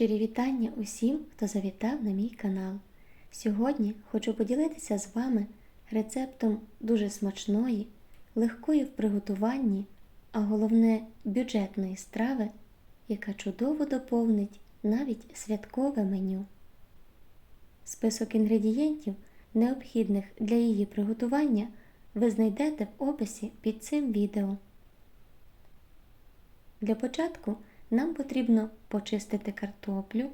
Щирі вітання усім, хто завітав на мій канал. Сьогодні хочу поділитися з вами рецептом дуже смачної, легкої в приготуванні, а головне бюджетної страви, яка чудово доповнить навіть святкове меню. Список інгредієнтів, необхідних для її приготування, ви знайдете в описі під цим відео. Для початку нам потрібно почистити картоплю,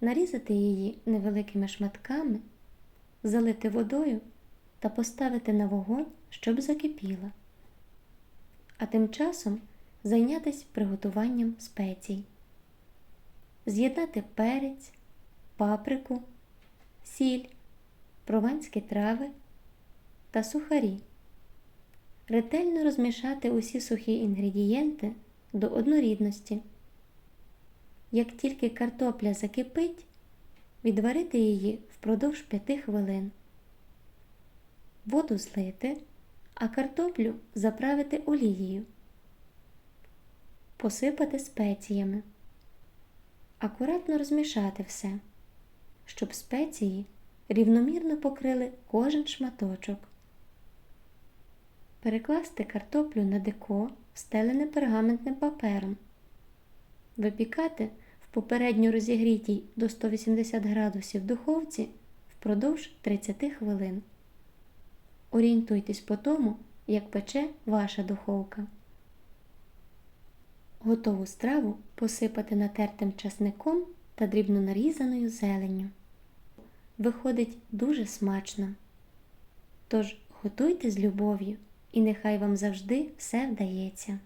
нарізати її невеликими шматками, залити водою та поставити на вогонь, щоб закипіла. А тим часом зайнятися приготуванням спецій. З'єднати перець, паприку, сіль, прованські трави та сухарі. Ретельно розмішати усі сухі інгредієнти до однорідності. Як тільки картопля закипить, відварити її впродовж 5 хвилин. Воду злити, а картоплю заправити олією, посипати спеціями. Акуратно розмішати все, щоб спеції рівномірно покрили кожен шматочок. Перекласти картоплю на деко, стелене пергаментним папером. Випікати в попередньо розігрітій до 180 градусів духовці впродовж 30 хвилин. Орієнтуйтесь по тому, як пече ваша духовка. Готову страву посипати натертим часником та дрібно нарізаною зеленню. Виходить дуже смачно. Тож готуйте з любов'ю і нехай вам завжди все вдається.